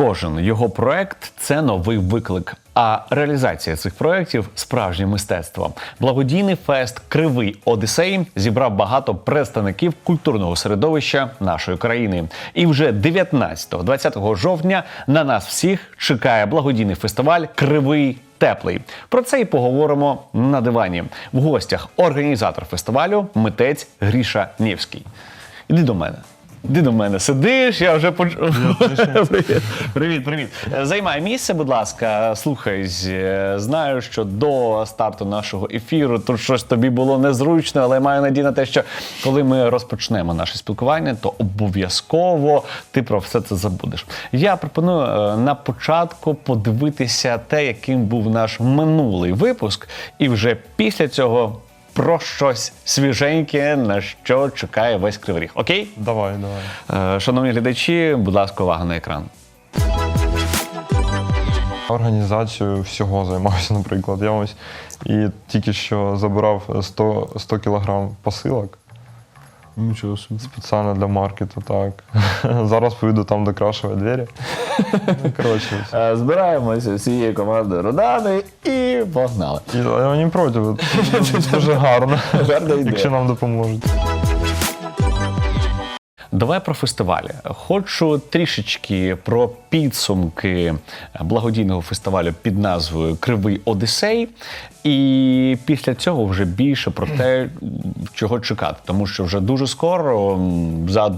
кожен його проект це новий виклик. А реалізація цих проєктів справжнє мистецтво. Благодійний фест Кривий Одисей зібрав багато представників культурного середовища нашої країни. І вже 19-20 жовтня на нас всіх чекає благодійний фестиваль Кривий Теплий. Про це і поговоримо на дивані. В гостях організатор фестивалю, митець Гріша Нєвський. Іди до мене. Іди до мене, сидиш, я вже поч... привіт, привіт, привіт. Займай місце, будь ласка, слухай. е, Знаю, що до старту нашого ефіру тут щось тобі було незручно, але маю надію на те, що коли ми розпочнемо наше спілкування, то обов'язково ти про все це забудеш. Я пропоную е, на початку подивитися те, яким був наш минулий випуск, і вже після цього. Про щось свіженьке, на що чекає весь кривий ріг. Окей? Давай, давай. Е, Шановні глядачі, будь ласка, увага на екран. Організацією всього займаюся, наприклад. Я ось і тільки що забирав 100, 100 кілограм посилок Нічого собі. спеціально для маркету. Так. Зараз поїду там докрашувати двері. Ну, Коротше. Е, Збираємося всією командою Родани і погнали. Вони я не проти, дуже гарно, Гарна ідея. якщо нам допоможуть. Давай про фестивалі. Хочу трішечки про підсумки благодійного фестивалю під назвою Кривий Одисей. І після цього вже більше про те, чого чекати. Тому що вже дуже скоро за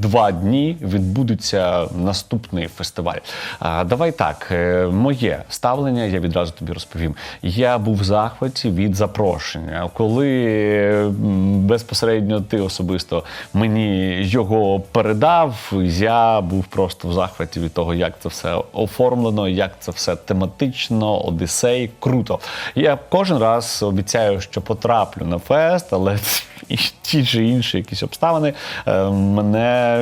два дні відбудеться наступний фестиваль. А, давай так, е, моє ставлення, я відразу тобі розповім. Я був в захваті від запрошення. Коли безпосередньо ти особисто мені його передав, я був просто в захваті від того, як це все оформлено, як це все тематично, одисей, круто. Я кожен раз обіцяю, що потраплю на фест, але ті чи інші якісь обставини е,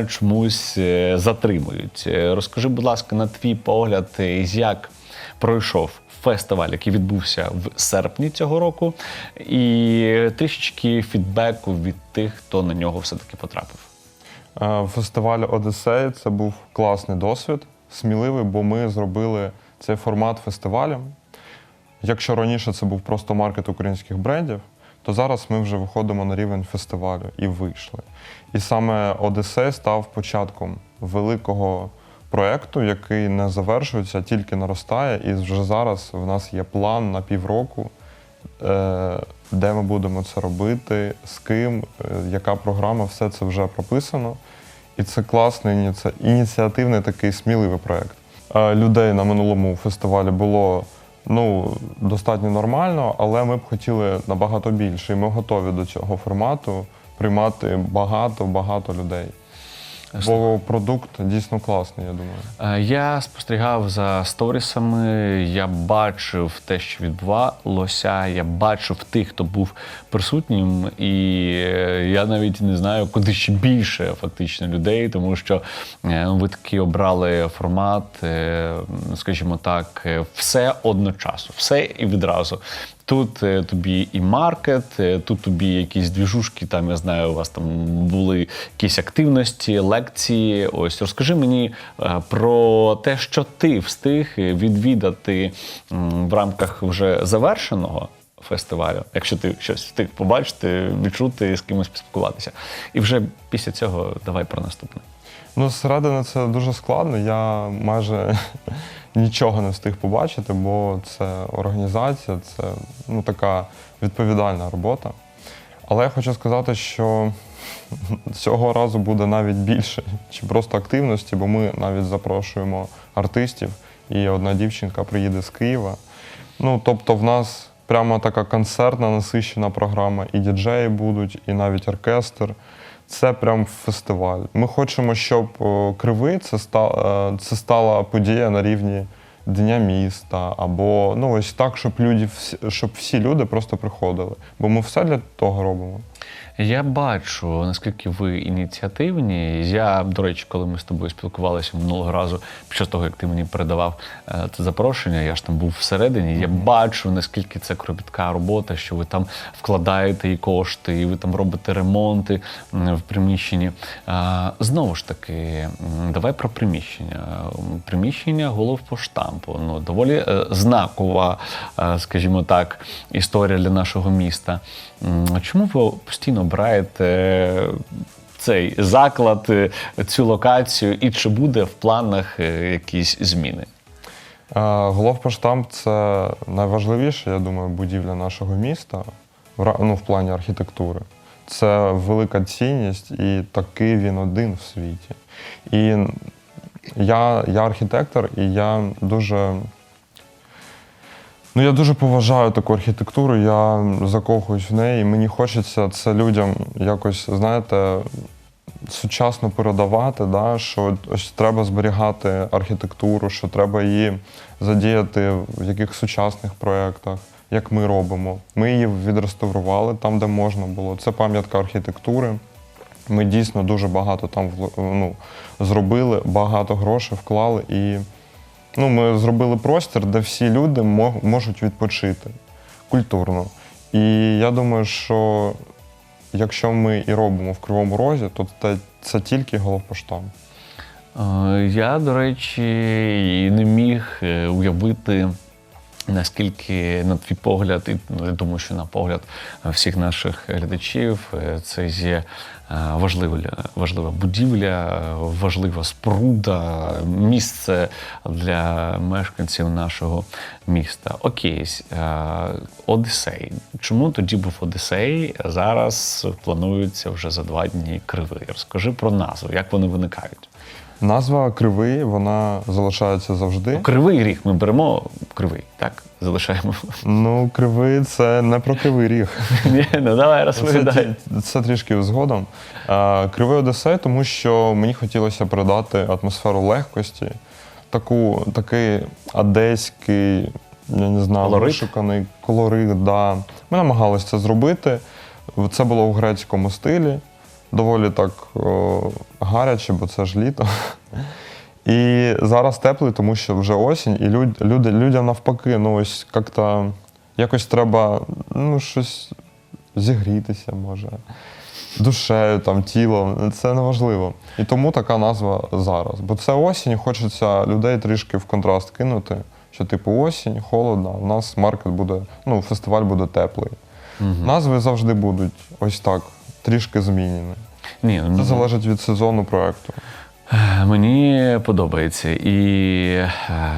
чомусь е, затримують. Е, Розкажи, будь ласка, на твій погляд, е, як пройшов фестиваль, який відбувся в серпні цього року, і трішечки фідбеку від тих, хто на нього все-таки потрапив. Фестиваль Одесей це був класний досвід, сміливий, бо ми зробили цей формат фестивалю. Якщо раніше це був просто маркет українських брендів, то зараз ми вже виходимо на рівень фестивалю і вийшли. І саме Одесей став початком великого проєкту, який не завершується, тільки наростає. І вже зараз в нас є план на півроку, е, де ми будемо це робити, з ким, е, яка програма, все це вже прописано. І це класний ініці- ініціативний такий сміливий проєкт. Е, Людей на минулому фестивалі було ну, достатньо нормально, але ми б хотіли набагато більше. І ми готові до цього формату приймати багато-багато людей. Бо продукт дійсно класний, я думаю. Е, Я спостерігав за сторісами, я бачив те, що відбувалося. Я бачив тих, хто був присутнім, і е, я навіть не знаю, куди ще більше фактично людей, тому що е, ви таки обрали формат, скажімо так, все одночасно, все і відразу. Тут е, тобі і маркет, е, тут тобі якісь двіжушки, там я знаю, у вас там були якісь активності, лекції. Ось розкажи мені е, про те, що ти встиг відвідати в рамках вже завершеного фестивалю, якщо ти щось встиг побачити, відчути, з кимось поспілкуватися. І вже після цього давай про наступне. Ну, зсередини це дуже складно. Я майже нічого не встиг побачити, бо це організація, це ну, така відповідальна робота. Але я хочу сказати, що цього разу буде навіть більше, чи просто активності, бо ми навіть запрошуємо артистів, і одна дівчинка приїде з Києва. Ну, тобто, в нас прямо така концертна насищена програма, і діджеї будуть, і навіть оркестр. Це прям фестиваль. Ми хочемо, щоб о, кривий це ста, е, це стала подія на рівні Дня міста, або ну ось так, щоб люди щоб всі люди просто приходили. Бо ми все для того робимо. Я бачу, наскільки ви ініціативні. Я, до речі, коли ми з тобою спілкувалися минулого разу, під час того, як ти мені передавав е, це запрошення, я ж там був всередині. Я бачу, наскільки це кропітка робота, що ви там вкладаєте і кошти, і ви там робите ремонти в приміщенні. Знову ж таки, давай про приміщення. Приміщення головпоштампу. Ну, доволі е, знакова, е, скажімо так, історія для нашого міста. Чому ви постійно обираєте цей заклад, е, цю локацію, і чи буде в планах е, якісь зміни? Е, Головпоштамп це найважливіша, я думаю, будівля нашого міста ну, в плані архітектури. Це велика цінність, і такий він один в світі. І я, я архітектор, і я дуже. Ну, я дуже поважаю таку архітектуру, я закохуюсь в неї. і Мені хочеться це людям якось, знаєте, сучасно передавати, да, що ось треба зберігати архітектуру, що треба її задіяти в яких сучасних проєктах, як ми робимо. Ми її відреставрували там, де можна було. Це пам'ятка архітектури. Ми дійсно дуже багато там ну, зробили, багато грошей вклали і ну, ми зробили простір, де всі люди можуть відпочити культурно. І я думаю, що якщо ми і робимо в Кривому Розі, то це, тільки головпоштам. Е, Я, до речі, і не міг е, уявити, наскільки, на твій погляд, і ну, я думаю, що на погляд всіх наших глядачів, е, це є е, важлива, важлива будівля, важлива споруда, місце для мешканців нашого міста. Окей, е, Одесей. Чому тоді був Одесей? Зараз планується вже за два дні кривий. Розкажи про назву, як вони виникають. Назва Кривий, вона залишається завжди. Кривий ріг ми беремо кривий, так? Залишаємо. Ну, кривий це не про кривий ріг. Ні, ну давай розповідай. ті- це трішки згодом. Кривий Одесей, тому що мені хотілося передати атмосферу легкості, таку, такий одеський, я не знаю, Колорит? вишуканий колорит. Да. Ми намагалися це зробити. Це було у грецькому стилі, доволі так о, гаряче, бо це ж літо. І зараз теплий, тому що вже осінь, і люд, люди, людям навпаки, ну ось як-то якось треба ну, щось зігрітися, може, душею, там, тілом. Це неважливо. І тому така назва зараз. Бо це осінь, хочеться людей трішки в контраст кинути. Що, типу, осінь, холодно, у нас маркет буде, ну, фестиваль буде теплий. Назви завжди будуть ось так, трішки змінені. Ні, Це ну, залежить від сезону проекту. Е, Мені подобається. І е,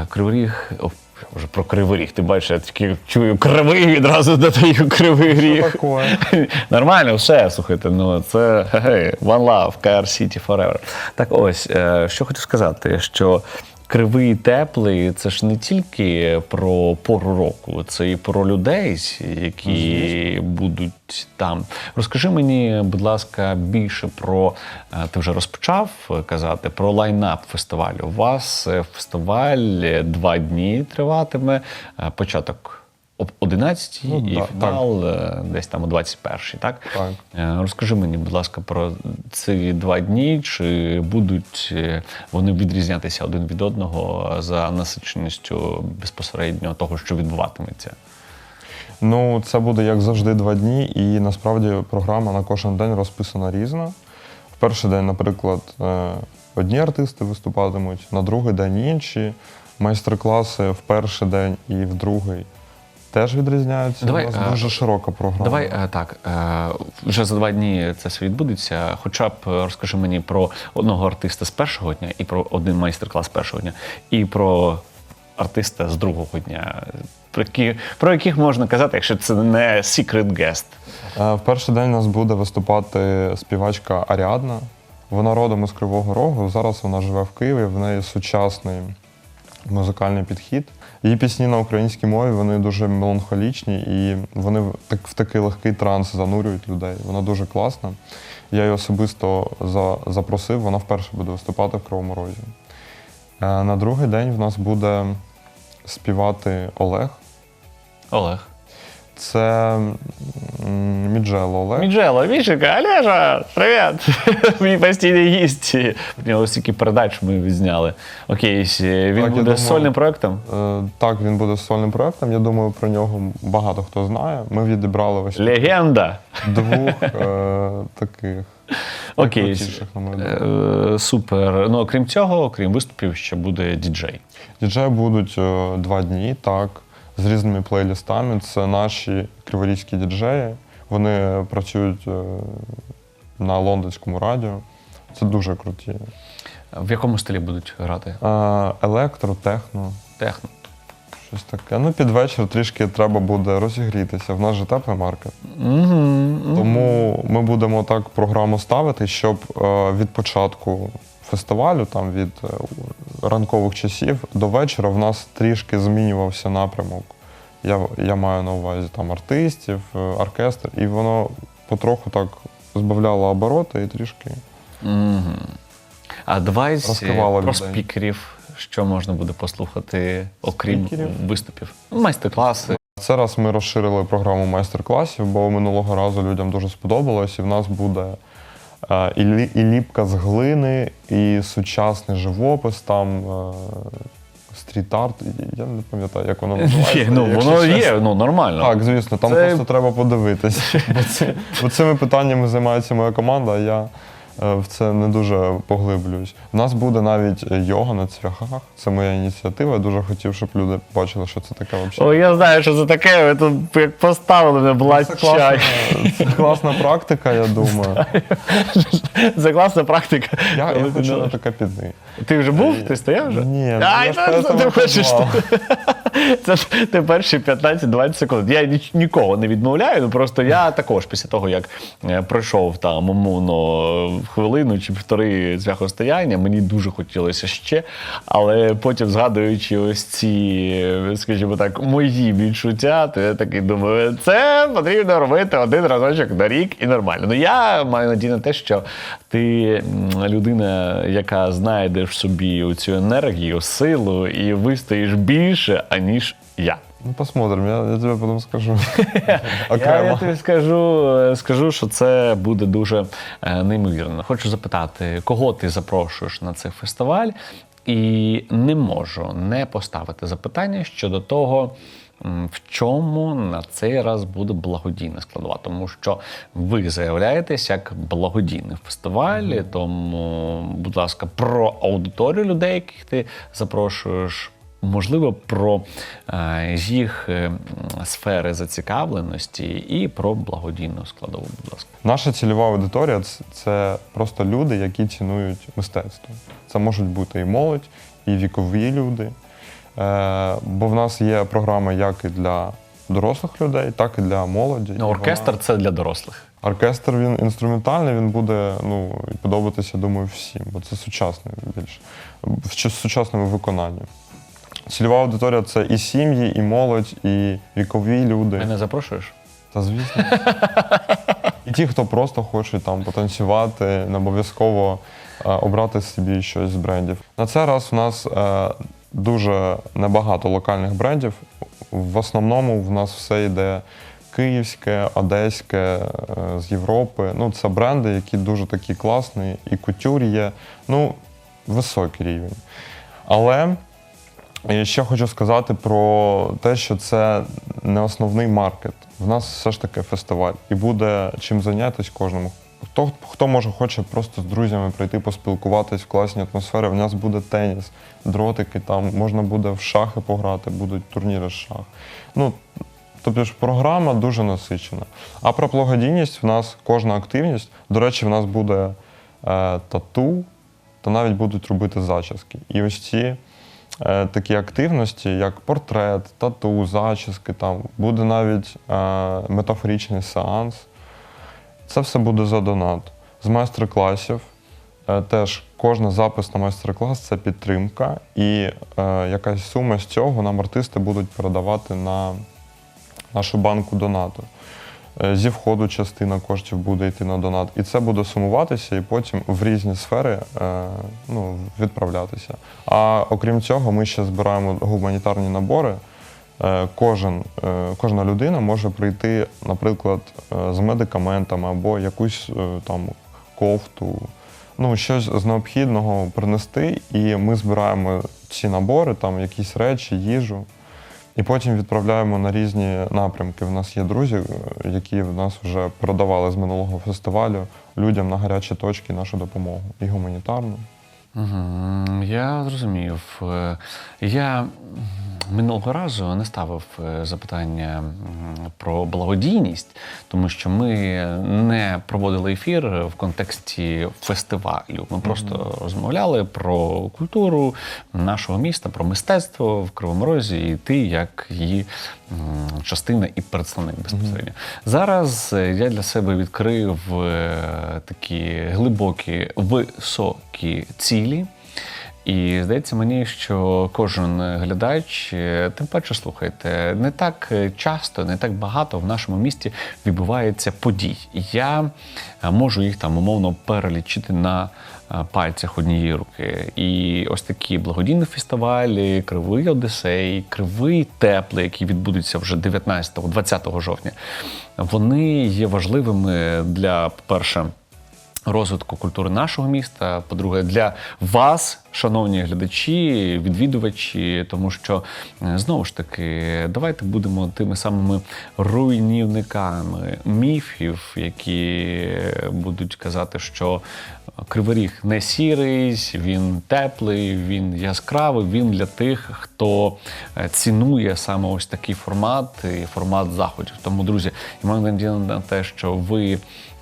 Кривий Ріг, о, вже про Кривий Ріг, ти бачиш, я тільки чую кривий відразу додаю Кривий Ріг. Нормально, все, слухайте, ну це гей, One Love, KR City Forever. Так ось, е, що хочу сказати, що кривий теплий це ж не тільки про пору року, це і про людей, які будуть там. Розкажи мені, будь ласка, більше про е, ти вже розпочав казати про лайнап фестивалю. У вас е, фестиваль два дні триватиме. е, Початок об 11 Ну, і да, фінал е, десь там о 21-й, так? Так. Е, Розкажи мені, будь ласка, про ці два дні, чи будуть е, вони відрізнятися один від одного за насиченістю безпосередньо того, що відбуватиметься? Ну, це буде як завжди два дні, і насправді програма на кожен день розписана різно. В перший день, наприклад, одні артисти виступатимуть, на другий день інші. Майстер-класи в перший день і в другий теж відрізняються. Давай, У нас е, дуже широка програма. Давай е, так. е, Вже за два дні це все відбудеться. Хоча б е, розкажи мені про одного артиста з першого дня і про один майстер-клас першого дня, і про артиста з другого дня. Про які, про яких можна казати, якщо це не secret guest? Е, В перший день у нас буде виступати співачка Аріадна. Вона родом із Кривого Рогу. Зараз вона живе в Києві. В неї сучасний музикальний підхід. Її пісні на українській мові вони дуже меланхолічні і вони так, в такий легкий транс занурюють людей. Вона дуже класна. Я її особисто за, запросив, вона вперше буде виступати в Кривому Розі. Е, На другий день в нас буде співати Олег. Олег. Це Міджело Олег. Міджело, Вічика, Олежа, привіт! Мій постійний гість. В нього стільки передач ми відзняли. Окей, він Так, буде думаю. сольним проектом. Е, Так, він буде сольним проектом. Я думаю, про нього багато хто знає. Ми відібрали ось Легенда. двох е, таких Окей. Е, Супер. Ну, окрім цього, окрім виступів, ще буде діджей. Діджеї будуть е, два дні, так, з різними плейлістами. Це наші криворізькі діджеї. Вони працюють е, на лондонському радіо. Це дуже круті. В якому стилі будуть грати? Е, Електро, техно, Техно. щось таке. Ну, під вечір трішки треба буде розігрітися. В нас же теплий маркет. Угу. Тому ми будемо так програму ставити, щоб е, від початку фестивалю, там від е, ранкових часів до вечора, в нас трішки змінювався напрямок. Я, я маю на увазі там артистів, е, оркестр, і воно потроху так збавляло обороти і трішки. Угу. А давай про спікерів, що можна буде послухати, окрім Спікерів? виступів. Ну, Майстер-класи. Це раз ми розширили програму майстер-класів, бо минулого разу людям дуже сподобалось, і в нас буде і, і ліпка з глини, і сучасний живопис, там е, стріт-арт. Я не пам'ятаю, як воно називається. Ну, воно чесно. є, ну нормально. Так, звісно, там Це- просто треба подивитись. Бо, це, бо цими питаннями займається моя команда, а я е, в це не дуже поглиблююсь. У нас буде навіть е, йога на цвяхах. Це моя ініціатива. Я дуже хотів, щоб люди бачили, що це таке взагалі. О, я знаю, що це таке. Ви тут як поставили мене Це блать класна, це класна практика, я думаю. Це класна практика. Я, я хочу на таке піти. Ти вже був? Ти стояв вже? Ні, я ж ну, ти хочеш. Це ж ти перші 15-20 секунд. Я нікого не відмовляю. Ну просто я також після того, як е, пройшов там умовно хвилину чи півтори цвяхостояння, мені дуже хотілося ще. Але потім, згадуючи ось ці, скажімо так, мої відчуття, то я такий думаю, це потрібно робити один разочок на рік і нормально. Ну я маю надію на те, що ти людина, яка знайде в собі цю енергію, силу і вистоїш більше, аніж я. Ну, посмотрим, я, я тебе потім скажу. Я, Окремо. я тобі скажу, е, скажу, що це буде дуже е, неймовірно. Хочу запитати, кого ти запрошуєш на цей фестиваль, і не можу не поставити запитання щодо того. м, В чому на цей раз буде благодійна складова, тому що ви заявляєтесь як благодійний фестиваль, тому, будь ласка, про аудиторію людей, яких ти запрошуєш, можливо, про е, їх е, сфери зацікавленості і про благодійну складову, будь ласка. Наша цільова аудиторія це, просто люди, які цінують мистецтво. Це можуть бути і молодь, і вікові люди. Е, бо в нас є програми як і для дорослих людей, так і для молоді. Ну, оркестр вона- це для дорослих. Оркестр він інструментальний, він буде ну, подобатися, думаю, всім, бо це сучасний більш в сучасному виконанні. Цільова аудиторія це і сім'ї, і молодь, і вікові люди. Мене запрошуєш? Та звісно. І ті, хто просто хоче там потанцювати, не обов'язково е, обрати собі щось з брендів. На цей раз у нас е, дуже небагато локальних брендів. В основному в нас все йде київське, одеське е, з Європи. Ну, це бренди, які дуже такі класні, і кутюр є. Ну, високий рівень. Але і ще хочу сказати про те, що це не основний маркет. В нас все ж таки фестиваль, і буде чим зайнятися кожному. Хто, хто може хоче просто з друзями прийти поспілкуватись в класній атмосфері, в нас буде теніс, дротики, там можна буде в шахи пограти, будуть турніри з шах. Ну, тобто ж програма дуже насичена. А про благодійність в нас кожна активність. До речі, в нас буде е, тату, та навіть будуть робити зачіски. І ось ці е, такі активності, як портрет, тату, зачіски, там буде навіть е, метафоричний сеанс. Це все буде за донат. З майстер-класів. Е, теж кожен запис на майстер-клас це підтримка, і е, якась сума з цього нам артисти будуть передавати на нашу банку донату. Е, Зі входу частина коштів буде йти на донат. І це буде сумуватися і потім в різні сфери е, ну, відправлятися. А окрім цього, ми ще збираємо гуманітарні набори е, кожен, кожна людина може прийти, наприклад, з медикаментами або якусь там кофту, ну, щось з необхідного принести, і ми збираємо ці набори, там якісь речі, їжу. І потім відправляємо на різні напрямки. В нас є друзі, е, які в нас вже передавали з минулого фестивалю людям на гарячі точки нашу допомогу і гуманітарну. Угу, Я зрозумів. Е, Я минулого разу не ставив е, запитання про благодійність, тому що ми не проводили ефір в контексті фестивалю. Ми просто розмовляли про культуру нашого міста, про мистецтво в Кривому Розі, і ти як її частина і представник безпосередньо. Зараз е, я для себе відкрив е, такі глибокі, високі цілі. І здається мені, що кожен глядач, е, тим паче слухайте, не так е, часто, не так багато в нашому місті відбувається подій. Я е, можу їх там умовно перелічити на пальцях однієї руки. І ось такі благодійні фестивалі, Кривий Одесей, Кривий Теплий, які відбудуться вже 19-20 жовтня, вони є важливими для, по-перше, розвитку культури нашого міста. По-друге, для вас, шановні глядачі, відвідувачі, тому що е, знову ж таки, давайте будемо тими самими руйнівниками міфів, які будуть казати, що Кривий Ріг не сірий, він теплий, він яскравий. Він для тих, хто е, цінує саме ось такий формат формат заходів. Тому, друзі, я маю надію на те, що ви.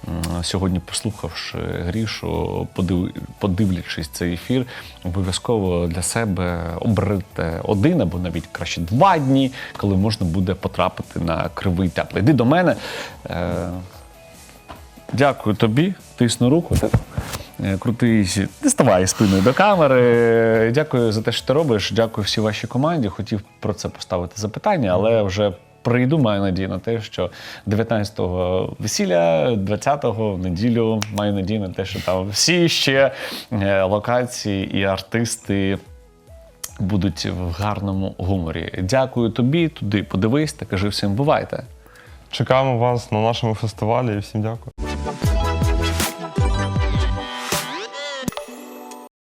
М, Сьогодні, послухавши Грішу, подив, подивлячись цей ефір, обов'язково для себе оберете один або навіть краще два дні, коли можна буде потрапити на кривий теплий. Йди до мене. Е, дякую тобі, тисну руку. Е, Крутий, не ставай спиною до камери. Дякую за те, що ти робиш. Дякую всій вашій команді. Хотів про це поставити запитання, але вже прийду, маю надію на те, що 19-го весілля, 20-го в неділю маю надію на те, що там всі ще е, локації і артисти. Будуть в гарному гуморі. Дякую тобі. Туди подивись та кажи всім бувайте. Чекаємо вас на нашому фестивалі і всім дякую.